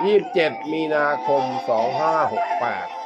27 มีนาคม 2568